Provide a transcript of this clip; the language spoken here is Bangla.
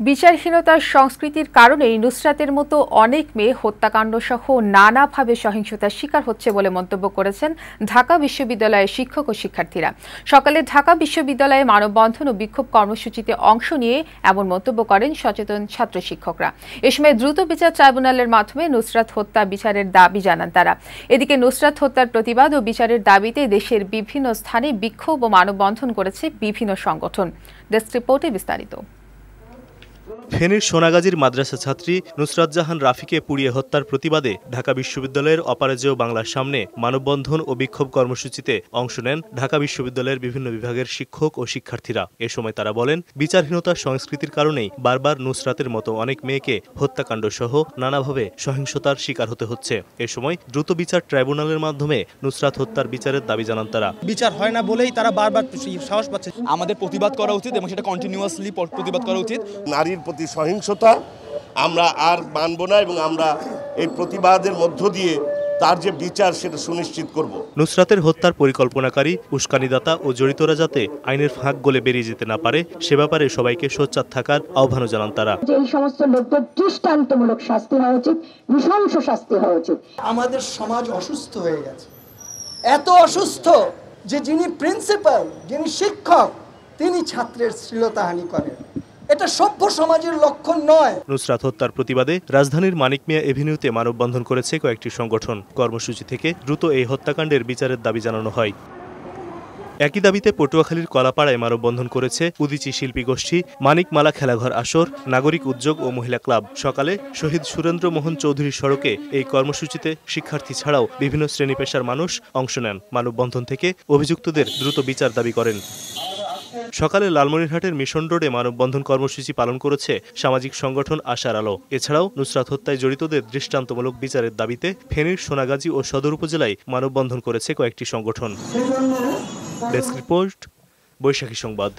বিচারহীনতার সংস্কৃতির কারণেই নুসরাতের মতো অনেক মেয়ে হত্যাকাণ্ড সহ নানাভাবে সহিংসতার শিকার হচ্ছে বলে মন্তব্য করেছেন ঢাকা বিশ্ববিদ্যালয়ের শিক্ষক ও শিক্ষার্থীরা। সকালে ঢাকা বিশ্ববিদ্যালয়ে মানববন্ধন ও বিক্ষোভ কর্মসূচিতে অংশ নিয়ে এমন মন্তব্য করেন সচেতন ছাত্র শিক্ষকরা। এ সময় দ্রুত বিচার ট্রাইব্যুনালের মাধ্যমে নুসরাত হত্যা বিচারের দাবি জানান তারা। এদিকে নুসরাত হত্যার প্রতিবাদ ও বিচারের দাবিতে দেশের বিভিন্ন স্থানে বিক্ষোভ ও মানববন্ধন করেছে বিভিন্ন সংগঠন। ডেস্ক রিপোর্টে বিস্তারিত। ফেনীর সোনাগাজীর মাদ্রাসা ছাত্রী নুসরাত জাহান রাফিকে পুড়িয়ে হত্যার প্রতিবাদে ঢাকা বিশ্ববিদ্যালয়ের অপরাজেয় বাংলার সামনে মানববন্ধন ও বিক্ষোভ কর্মসূচিতে অংশ নেন ঢাকা বিশ্ববিদ্যালয়ের বিভিন্ন বিভাগের শিক্ষক ও শিক্ষার্থীরা। এ সময় তারা বলেন বিচারহীনতার সংস্কৃতির কারণেই বারবার নুসরাতের মতো অনেক মেয়েকে হত্যাকাণ্ড সহ নানাভাবে সহিংসতার শিকার হতে হচ্ছে। এ সময় দ্রুত বিচার ট্রাইব্যুনালের মাধ্যমে নুসরাত হত্যার বিচারের দাবি জানান তারা। বিচার হয় না বলেই তারা বারবার সাহস পাচ্ছে। আমাদের প্রতিবাদ করা উচিত এবং সেটা কন্টিনিউয়াসলি প্রতিবাদ করা উচিত। নারীর প্রতি সহিংসতা। আমরা আর মানব না এবং আমরা এই প্রতিবাদের মধ্য দিয়ে তার যে বিচার সেটা সুনিশ্চিত করব। নুসরাতের হত্যার পরিকল্পনাকারী উস্কানিদাতা ও জড়িতরা যাতে আইনের ফাঁক গলে বেরিয়ে যেতে না পারে সে ব্যাপারে সবাইকে সোচ্চার থাকার আহ্বানও জানান তারা। যে এই সমস্ত লোকদের দৃষ্টান্তমূলক শাস্তি হওয়া উচিত নৃশংস শাস্তি হওয়া উচিত। আমাদের সমাজ অসুস্থ হয়ে গেছে। এত অসুস্থ যে যিনি প্রিন্সিপাল যিনি শিক্ষক তিনি ছাত্রের শ্লীলতাহানি করেন। এটা সভ্য সমাজের লক্ষণ নয়। নুসরাত হত্যার প্রতিবাদে রাজধানীর মানিক মিয়া এভিনিউতে মানববন্ধন করেছে কয়েকটি সংগঠন। কর্মসূচি থেকে দ্রুত এই হত্যাকাণ্ডের বিচারের দাবি জানানো হয়। একই দাবিতে পটুয়াখালীর কলাপাড়ায় মানববন্ধন করেছে উদিচি শিল্পী গোষ্ঠী মানিকমালা খেলাঘর আসর, নাগরিক উদ্যোগ ও মহিলা ক্লাব। সকালে শহীদ সুরেন্দ্র মোহন চৌধুরী সড়কে এই কর্মসূচিতে শিক্ষার্থী ছাড়াও বিভিন্ন শ্রেণি পেশার মানুষ অংশ নেন। মানববন্ধন থেকে অভিযুক্তদের দ্রুত বিচার দাবি করেন। সকালে লালমনিরহাটের মিশন রোডে মানববন্ধন কর্মসূচি পালন করেছে সামাজিক সংগঠন আশার আলো। এছাড়াও নুসরাত হত্যায় জড়িতদের দৃষ্টান্তমূলক বিচারের দাবিতে ফেনীর সোনাগাজী ও সদর উপজেলায় মানববন্ধন করেছে কয়েকটি সংগঠন। ডেস্ক রিপোর্ট বৈশাখী সংবাদ।